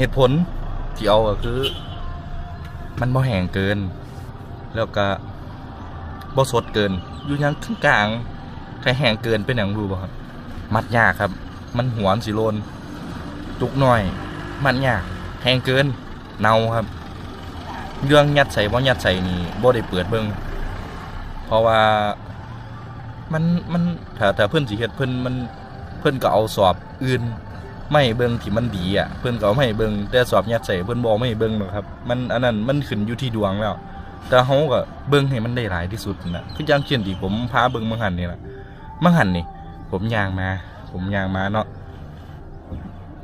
เหตุผลที่เอาก็คือ มันบ่แห้งเกิน แล้วก็บ่สดเกิน อยู่ยังกลางๆถ้าแห้งเกินเป็นอย่างรู้บ่ครับ มัดยากครับ มันหวนสิโลนจุกหน่อย มันยากแห้งเกิน เน่าครับ เรื่องยัดใส่บ่ยัดใส่นี่บ่ได้เปิดเบิ่งเพราะว่ามันมันถ้าถ้าเพิ่นสิเฮ็ดเพิ่นมันเพิ่นก็เอาสอบอื่น ไม่เบิ่งที่มันดีอะเพิ่นก็ไม่เบิ่งแต่สอบยัดใส่เพิ่นบ่เอาไม่เบิ่งหรอกครับ มันอันนั้นมันขึ้นอยู่ที่ดวงแล้ว แต่เฮาก็เบิ่งให้มันได้หลายที่สุดนะคืออย่างเช่นที่ผมพาเบิ่งมังหันนี่ล่ะมังหันนี่ ผมย่างมา ผมย่างมาเนาะ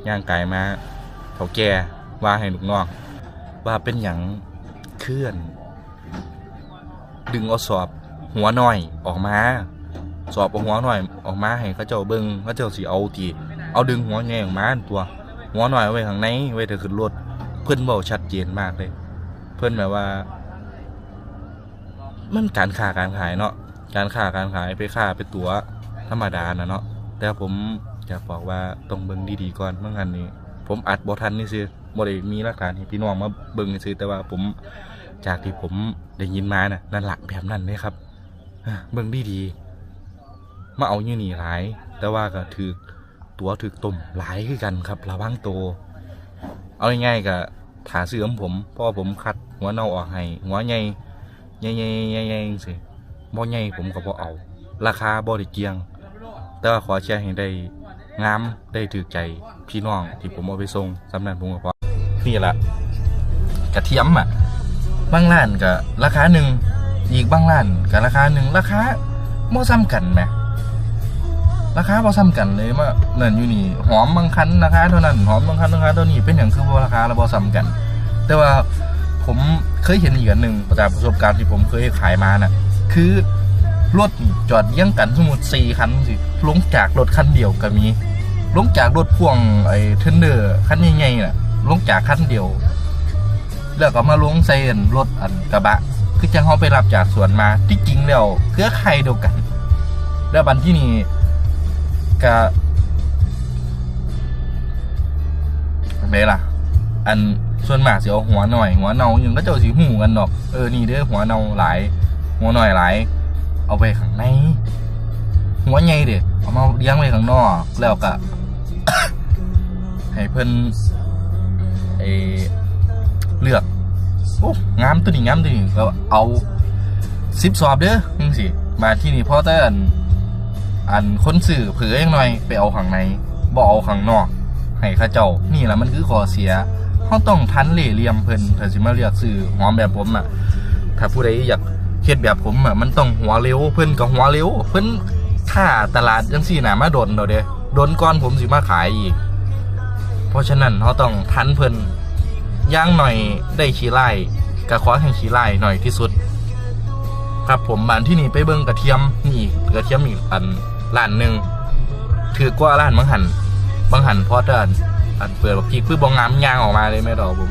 ย่างไกลมาเฒ่าแก่ว่าให้ลูกน้องว่าเป็นหยังเคลื่อน ดึงเอาสอบหัวหน้อยออกมา สอบเอาหัวหน่อยออกมาให้เขาเจ้าเบิ่งเขาเจ้าสิเอาที เอาดึงหัวแง่ออกมาอันตัว หัวหน่อยไว้ข้างในไว้ถ้าขึ้นรถเพิ่อนเว้าชัดเจนมากเลย เพิ่อนแบบว่า มันการค้าการขายเนาะการค้าการขายไปค้าไปตัวธรรมดานะเนาะแต่ผมอยากบอกว่าต้องเบิ่งดีๆก่อนเมื่อกันนี้ ผมอัดบ่ทันนี่ซื้อบ่ได้มีหลักฐานให้พี่น้องมาเบิ่งซื้อแต่ว่าผมจากที่ผมได้ยินมาน่ะนั่นหลักแบบนั้นเลยครับเบิ่งดีๆมาเอาอยู่หนีหลาย แต่ว่าก็ถือ ตัวถือต้มหลายคือกันครับระวังตัวเอาง่ายๆก็ถาซื้อของผมเพราะว่าผมคัดหัวเน่าออกให้หัวใหญ่ใหญ่ใหญ่ใหญ่ใหญ่สิบ่ใหญ่ผมก็บ่เอา ราคาบ่ได้เกียง แต่ว่าขอแชร์ให้ได้งามได้ถือใจพี่น้องที่ผมเอาไปส่งสำนักผมก็พอนี่แหละกระเทียมอะบางร้านก็ราคาหนึ่งอีกบางร้านก็ราคาหนึ่งราคาบ่ซ้ำกันแหม ราคาพอซ้ำกันเลยว่าเนินอยู่นี่หอมบางคันราคาเท่านั้นหอมบางคันราคาเท่านี้เป็นอย่างคือว่าราคาเราพอซ้ำกัน แต่ว่าผมเคยเห็นอีกอันหนึ่งประจากประสบการณ์ที่ผมเคยขายมาน่ะ คือรถจอดเลี้ยงกันสมมติสี่คันสิลงจากรถคันเดียวก็มีลงจากรถพ่วงไอ้เทนเดอร์คันใหญ่ๆน่ะลงจากคันเดียว แล้วก็มาลงใส่อันรถอันกระบะ คือจังเขาไปรับจากสวนมาที่จริงแล้วเครือข่ายเดียวกัน แล้วบันที่นี่ ก็เบล่ะ อันส่วนมากสิเอาหัวหน่อย หัวเนาอย่างก็เจ้าสิหูกันดอกเออนี่เด้อหัวเนาหลาย หัวหน่อยหลาย เอาไปข้างใน หัวใหญ่เด้เอามาเลี้ยงไว้ข้างนอกแล้วก็ให้เพิ่นไอเลือกโอ้งามตัวนี้งามตัวนี้ก็เอาสิบสอบเด้อจังสิมาที่นี่พ่อแต่อัน อันคนสื่อเผือยังหน่อยไปเอาข้างในบ่เอาข้างนอกให้ข้าเจ้านี่แหละมันคือข้อเสียเขาต้องทันเหล่เหลี่ยมเพิ่นถ้าสิมาเรียกสื่อหอมแบบผมอะถ้าผู้ใดอยากเฮ็ดแบบผมอะมันต้องหัวเร็วเพิ่นก็หัวเร็วเพิ่นค่าตลาดจังซี่น่ะมาโดนเดาเด้โดนก่อนผมสิมาขายอีก เพราะฉะนั้นเขาต้องทันเพิ่นย่างหน่อยได้ขี้ไล่ก็ขอให้ขี้ไล่หน่อยที่สุด ครับผมบ้านที่นี่ไปเบิ่งกระเทียมนี่กระเทียมอีกอัน ร้านหนึ่งถือกว่าร้านบางหันบางหันพราะอันอันเปิดแบบพี่คือบองงามยางออกมาเลยแม่ดอกผม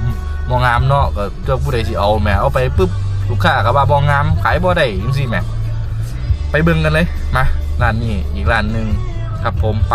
บองงามเนาะก็เจ้าผู้ใดสิเอาแหม่เอาไปปุ๊บลูกค้าก็ว่าบองงามขายบ่ได้ยังซี่แหม่ไปเบิ่งกันเลยมาร้านนี้อีกร้านหนึ่งครับผมไป